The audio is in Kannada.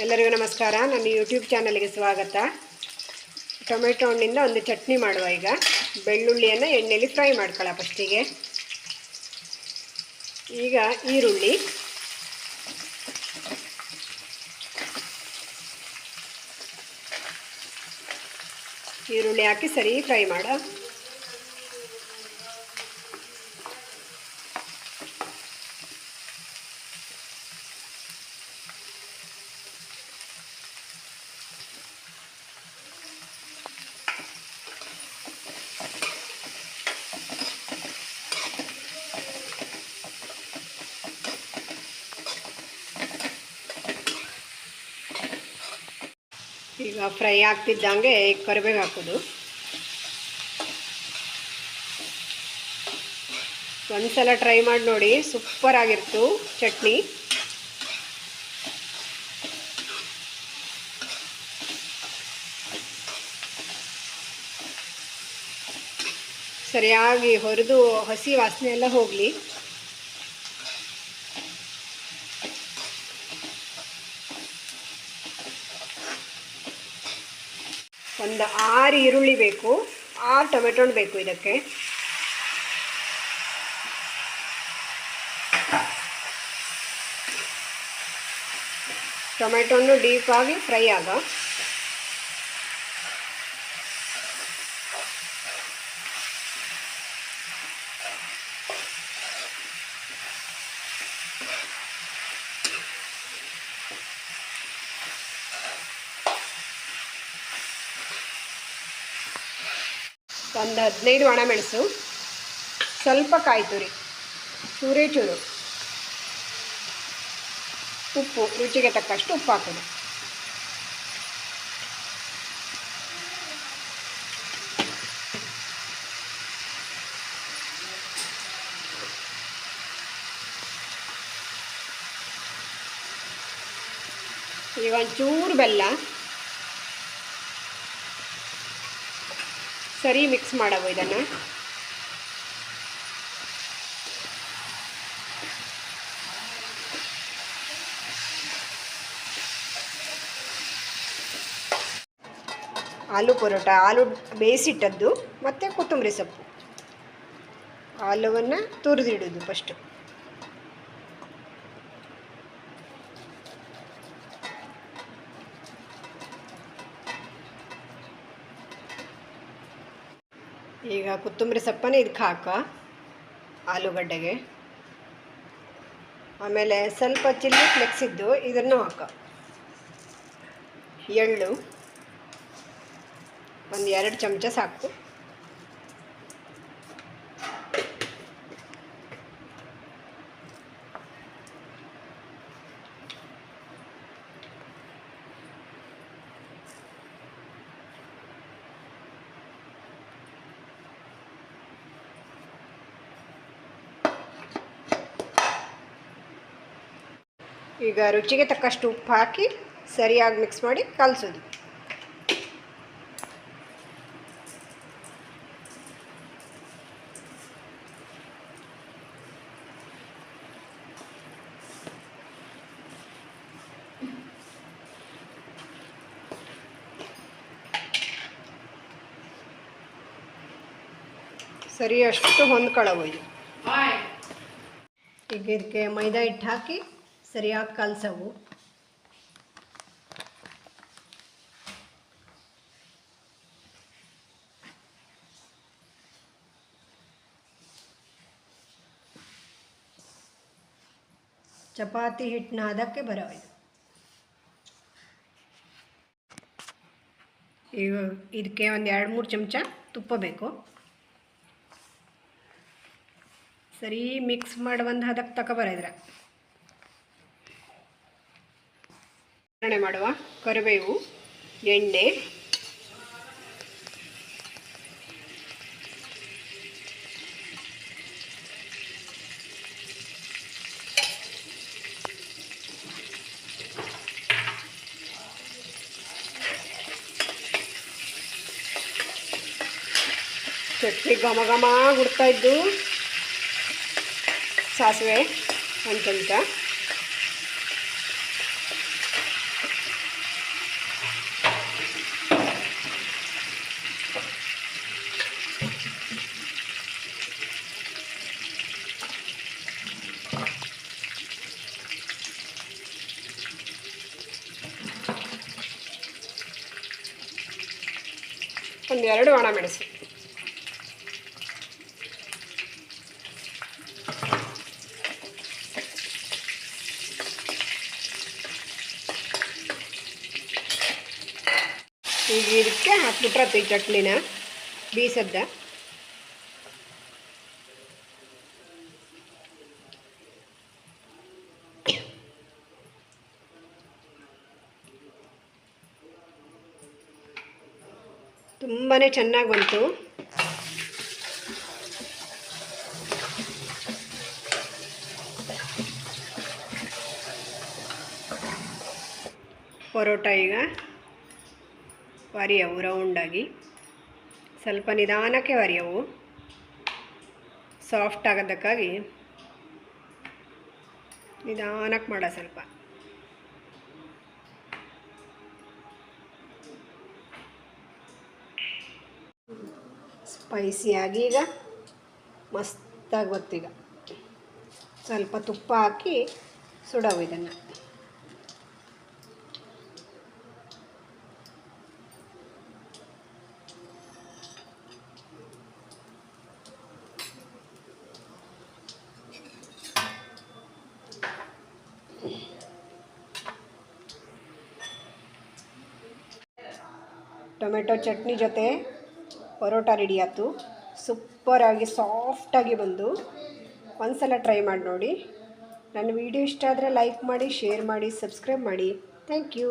ಎಲ್ಲರಿಗೂ ನಮಸ್ಕಾರ. ನನ್ನ ಯೂಟ್ಯೂಬ್ ಚಾನಲ್ಗೆ ಸ್ವಾಗತ. ಟೊಮೆಟೊ ಹಣ್ಣಿಂದ ಒಂದು ಚಟ್ನಿ ಮಾಡುವ ಈಗ. ಬೆಳ್ಳುಳ್ಳಿಯನ್ನು ಎಣ್ಣೆಯಲ್ಲಿ ಫ್ರೈ ಮಾಡ್ಕೊಳ್ಳ ಫಸ್ಟಿಗೆ ಈಗ ಈರುಳ್ಳಿ. ಈರುಳ್ಳಿ ಹಾಕಿ ಸರಿ ಫ್ರೈ ಮಾಡ. ಈಗ ಫ್ರೈ ಆಗ್ತಿದ್ದಂಗೆ ಕರಿಬೇವು ಹಾಕೋದು. ಒಂದ್ಸಲ ಟ್ರೈ ಮಾಡಿ ನೋಡಿ, ಸೂಪರ್ ಆಗಿರ್ತು ಚಟ್ನಿ. ಸರಿಯಾಗಿ ಹೊರದು ಹಸಿ ವಾಸನೆ ಎಲ್ಲ ಹೋಗಲಿ. ಒಂದು ಆರು ಈರುಳ್ಳಿ ಬೇಕು ಆರು ಟೊಮೆಟೊ ಬೇಕು ಇದಕ್ಕೆ. ಟೊಮೆಟೊನು ಡೀಪಾಗಿ ಫ್ರೈ ಆಗ. ಒಂದು ಹದಿನೈದು ಒಣಮೆಣಸು ಸ್ವಲ್ಪ ಕಾಯಿ ತುರಿ ಚೂರೇ ಚೂರು. ಉಪ್ಪು, ರುಚಿಗೆ ತಕ್ಕಷ್ಟು ಉಪ್ಪು ಹಾಕೋದು ಈಗ ಒಂಚೂರು ಬೆಲ್ಲ ಸರಿ ಮಿಕ್ಸ್ ಮಾಡವು ಇದನ್ನು. ಆಲೂ ಪರೋಟ ಆಲೂ ಬೇಯಿಸಿಟ್ಟದ್ದು ಮತ್ತು ಕೊತ್ತಂಬರಿ ಸೊಪ್ಪು. ಆಲೂವನ್ನು ತುರಿದಿಡೋದು ಫಸ್ಟು ಈಗ ಕೊತ್ತಂಬರಿ ಸೊಪ್ಪನ್ನು ಇದಕ್ಕೆ ಹಾಕ, ಆಲೂಗಡ್ಡೆಗೆ. ಆಮೇಲೆ ಸ್ವಲ್ಪ ಚಿಲ್ಲಿ ಫ್ಲೆಕ್ಸ್ ಇದ್ದು ಇದನ್ನು ಹಾಕ. ಎಳ್ಳು, ಒಂದು ಎರಡು ಚಮಚ ಸಾಕು. ಈಗ ರುಚಿಗೆ ತಕ್ಕಷ್ಟು ಉಪ್ಪು ಹಾಕಿ ಸರಿಯಾಗಿ ಮಿಕ್ಸ್ ಮಾಡಿ ಕಲಸೋದು. ಸರಿ ಅಷ್ಟು ಹೊಂದ್ಕೊಳ್ಳಬಹುದು ಈಗ ಇದಕ್ಕೆ ಮೈದಾ ಹಿಟ್ಟು ಹಾಕಿ ಸರಿಯಾಗಿ ಕಲಸವು. ಚಪಾತಿ ಹಿಟ್ಟನ್ನ ಅದಕ್ಕೆ ಬರೋ ಇದು ಈಗ ಇದಕ್ಕೆ ಒಂದು ಎರಡು ಮೂರು ಚಮಚ ತುಪ್ಪ ಬೇಕು. ಸರಿ ಮಿಕ್ಸ್ ಮಾಡಿ ಒಂದು ಹದಕ್ಕೆ ತಗೊಬರಿದ್ರೆ ಒಗ್ಗರಣೆ ಮಾಡುವ ಕರಿಬೇವು ಎಣ್ಣೆ ಚಟ್ನಿ ಘಮ ಘಮ ಹುಡ್ತಾ ಇದ್ದು ಸಾಸಿವೆ ಒಂದು ಒಂದೆರಡು ಒಣಮೆಣಸು ಈಗ ಇದಕ್ಕೆ ಹಾಕ್ಬಿಟ್ರೆ ಈ ಚಟ್ನಿನ ಬೀಸದ್ದ ತುಂಬಾ ಚೆನ್ನಾಗಿ ಬಂತು. ಪರೋಟ ಈಗ ವರಿಯವು, ರೌಂಡಾಗಿ. ಸ್ವಲ್ಪ ನಿಧಾನಕ್ಕೆ ವರಿಯವು. ಸಾಫ್ಟ್ ಆಗೋದಕ್ಕಾಗಿ ನಿಧಾನಕ್ಕೆ ಮಾಡೋ ಸ್ವಲ್ಪ. ಸ್ಪೈಸಿಯಾಗಿ ಈಗ ಮಸ್ತಾಗಿ ಗೊತ್ತೀಗ ಸ್ವಲ್ಪ ತುಪ್ಪ ಹಾಕಿ ಸುಡವು ಇದನ್ನು. ಟೊಮೆಟೊ ಚಟ್ನಿ ಜೊತೆ ಪರೋಟ ರೆಡಿ ಆಯ್ತು. ಸೂಪರಾಗಿ ಸಾಫ್ಟಾಗಿ ಬಂದು ಒಂದ್ಸಲ ಟ್ರೈ ಮಾಡಿ ನೋಡಿ. ನನ್ನ ವಿಡಿಯೋ ಇಷ್ಟ ಆದರೆ ಲೈಕ್ ಮಾಡಿ ಶೇರ್ ಮಾಡಿ ಸಬ್ಸ್ಕ್ರೈಬ್ ಮಾಡಿ. Thank you